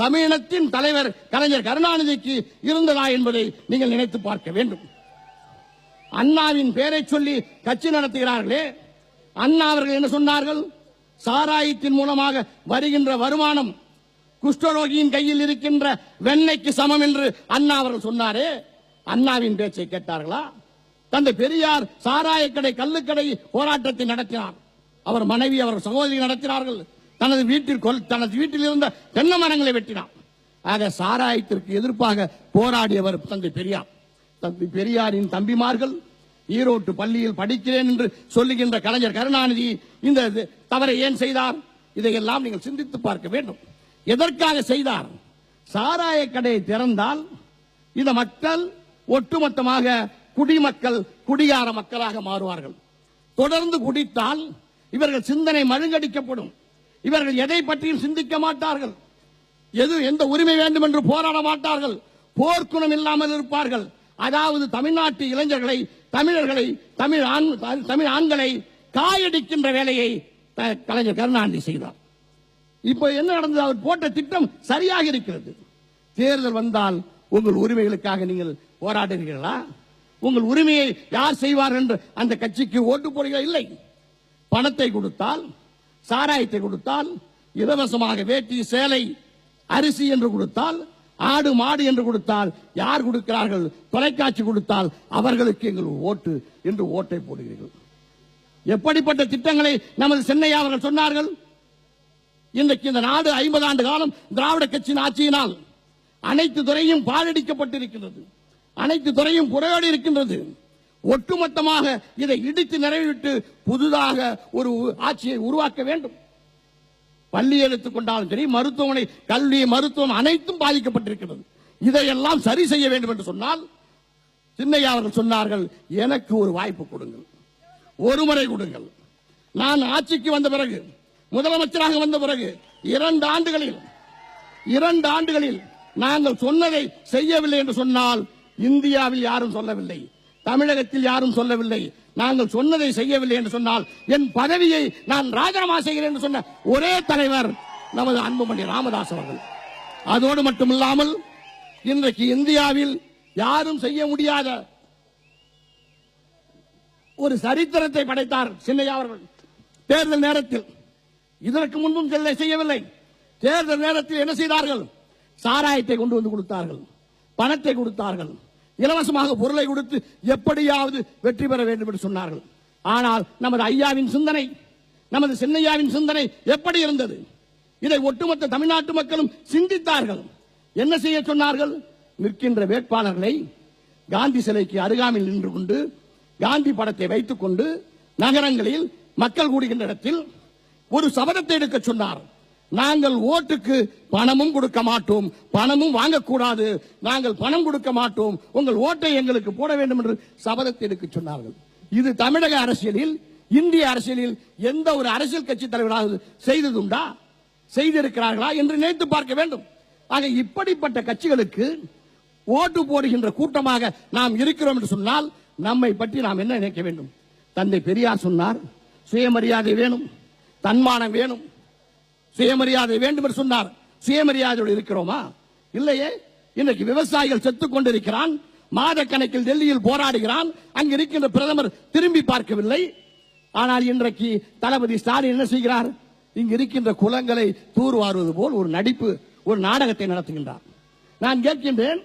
தமிழினத்தின் தலைவர் கலைஞர் கருணாநிதிக்கு இருந்ததா என்பதை நீங்கள் நினைத்து பார்க்க வேண்டும். அண்ணாவின் பெயரை சொல்லி கட்சி நடத்துகிறார்களே அண்ணா அவர்கள் என்ன சொன்னார்கள்? சாராயத்தின் மூலமாக வருகின்ற வருமானம் குஷ்டரோகியின் கையில் இருக்கின்ற வெண்ணைக்கு சமம் என்று அண்ணா அவர்கள் சொன்னாரே. அண்ணாவின் பேச்சை கேட்டார்களா? தந்தை பெரியார் சாராயக்கடை கல்லுக்கடை கள்ளுக்கடை போராட்டத்தை நடத்தினார். அவர் மனைவி அவர் சகோதரி நடத்தினார்கள். தனது வீட்டில் தனது வீட்டில் இருந்த தென்னை மரங்களை வெட்டினான். ஆக சாராயத்திற்கு எதிர்ப்பாக போராடியவர் தந்தை பெரியார். தந்தை பெரியாரின் தம்பிமார்கள் ஈரோட்டு பள்ளியில் படிக்கிறேன் என்று சொல்லுகின்ற கலைஞர் கருணாநிதி இந்த இது தவறை ஏன் செய்தார்? இதையெல்லாம் நீங்கள் சிந்தித்து பார்க்க வேண்டும். எதற்காக செய்தார்? சாராய கடையை திறந்தால் இந்த மக்கள் ஒட்டுமொத்தமாக குடிமக்கள் குடியார மக்களாக மாறுவார்கள். தொடர்ந்து குடித்தால் இவர்கள் சிந்தனை மழுங்கடிக்கப்படும். இவர்கள் எதை பற்றியும் சிந்திக்க மாட்டார்கள். எது எந்த உரிமை வேண்டும் என்று போராட மாட்டார்கள். போர்க்குணம் இல்லாமல் இருப்பார்கள். அதாவது தமிழ்நாட்டு இளைஞர்களை தமிழர்களை தமிழ் ஆண் தமிழ் ஆண்களை காயடிக்கின்ற வேலையை கலைஞர் கருணாநிதி செய்தார். இப்போ என்ன நடந்தது? அவர் போட்ட திட்டம் சரியாக இருக்கிறது. தேர்தல் வந்தால் உங்கள் உரிமைகளுக்காக நீங்கள் போராடுகிறீர்களா? உங்கள் உரிமையை யார் செய்வார் என்று அந்த கட்சிக்கு ஓட்டு போடுகிற இல்லை. பணத்தை கொடுத்தால் சாராயத்தை கொடுத்தால் இலவசமாக வேட்டி சேலை அரிசி என்று கொடுத்தால் ஆடு மாடு என்று கொடுத்தால் யார் கொடுக்கிறார்கள்? தொலைக்காட்சி கொடுத்தால் அவர்களுக்கு எங்கள் ஓட்டு என்று ஓட்டை போடுகிறீர்கள். எப்படிப்பட்ட திட்டங்களை நமது சென்னையா அவர்கள் சொன்னார்கள்? இன்றைக்கு இந்த நாடு ஐம்பது ஆண்டு காலம் திராவிட கட்சியின் ஆட்சியினால் அனைத்து துறையும் பாழடிக்கப்பட்டிருக்கின்றது. அனைத்து துறையும் குறையோடு இருக்கின்றது. ஒட்டுமொத்தமாக இதை இடித்து நிறைவிட்டு புதிதாக ஒரு ஆட்சியை உருவாக்க வேண்டும். பள்ளி எடுத்துக்கொண்டாலும் சரி மருத்துவமனை கல்வி மருத்துவம் அனைத்தும் பாதிக்கப்பட்டிருக்கிறது. இதையெல்லாம் சரி செய்ய வேண்டும் என்று சொன்னால் சின்னையா அவர்கள் சொன்னார்கள் எனக்கு ஒரு வாய்ப்பு கொடுங்கள். ஒரு முறை கொடுங்கள். நான் ஆட்சிக்கு வந்த பிறகு முதலமைச்சராக வந்த பிறகு இரண்டு ஆண்டுகளில் இரண்டு ஆண்டுகளில் நாங்கள் சொன்னதை செய்யவில்லை என்று சொன்னால் இந்தியாவில் யாரும் சொல்லவில்லை. தமிழகத்தில் யாரும் சொல்லவில்லை. நாங்கள் சொன்னதை செய்யவில்லை என்று சொன்னால் என் பதவியை நான் ராஜினாமா செய்கிறேன் என்று சொன்ன ஒரே தலைவர் நமது அன்புமணி ராமதாஸ் அவர்கள். அதோடு மட்டுமில்லாமல் இன்றைக்கு இந்தியாவில் யாரும் செய்ய முடியாத ஒரு சரித்திரத்தை படைத்தார் சின்னையா அவர்கள். தேர்தல் நேரத்தில். இதற்கு முன்பும் செய்யவில்லை. தேர்தல் நேரத்தில் என்ன செய்தார்கள்? சாராயத்தை கொண்டு வந்து கொடுத்தார்கள். பணத்தை கொடுத்தார்கள். இலவசமாக பொருளை கொடுத்து எப்படியாவது வெற்றி பெற வேண்டும் என்று சொன்னார்கள். ஆனால் நமது ஐயாவின் சிந்தனை நமது சின்னையாவின் சிந்தனை எப்படி இருந்தது? இதை ஒட்டுமொத்த தமிழ்நாட்டு மக்களும் சிந்தித்தார்கள். என்ன செய்ய சொன்னார்கள்? நிற்கின்ற வேட்பாளர்களை காந்தி சிலைக்கு அருகாமையில் நின்று கொண்டு காந்தி படத்தை வைத்துக் கொண்டு நகரங்களில் மக்கள் கூடுகின்ற இடத்தில் ஒரு சபதத்தை எடுக்க சொன்னார். நாங்கள் ஓட்டுக்கு பணமும் கொடுக்க மாட்டோம். பணமும் வாங்கக்கூடாது. நாங்கள் பணம் கொடுக்க மாட்டோம். உங்கள் ஓட்டை எங்களுக்கு போட வேண்டும் என்று சபதத்தை எடுக்க சொன்னார்கள். இது தமிழக அரசியலில் இந்திய அரசியலில் எந்த ஒரு அரசியல் கட்சி தலைவராக செய்ததுண்டா? செய்திருக்கிறார்களா என்று நினைத்து பார்க்க வேண்டும். ஆக இப்படிப்பட்ட கட்சிகளுக்கு ஓட்டு போடுகின்ற கூட்டமாக நாம் இருக்கிறோம் என்று சொன்னால் நம்மை பற்றி நாம் என்ன நினைக்க வேண்டும்? தந்தை பெரியார் சொன்னார் சுயமரியாதை வேணும் தன்மானம் வேணும். சுயமரியாதை வேண்டும் என்று சொன்னார். சுயமரியாதையோடு இருக்கிறோமா? இல்லையே. இன்றைக்கு விவசாயிகள் செத்துக் கொண்டிருக்கிறான். மாத கணக்கில் டெல்லியில் போராடுகிறான். அங்கு இருக்கின்ற பிரதமர் திரும்பி பார்க்கவில்லை. ஆனால் இன்றைக்கு தளபதி ஸ்டாலின் என்ன செய்கிறார்? இங்கு இருக்கின்ற குளங்களை தூர்வாருவது போல் ஒரு நடிப்பு ஒரு நாடகத்தை நடத்துகின்றார். நான் கேட்கின்றேன்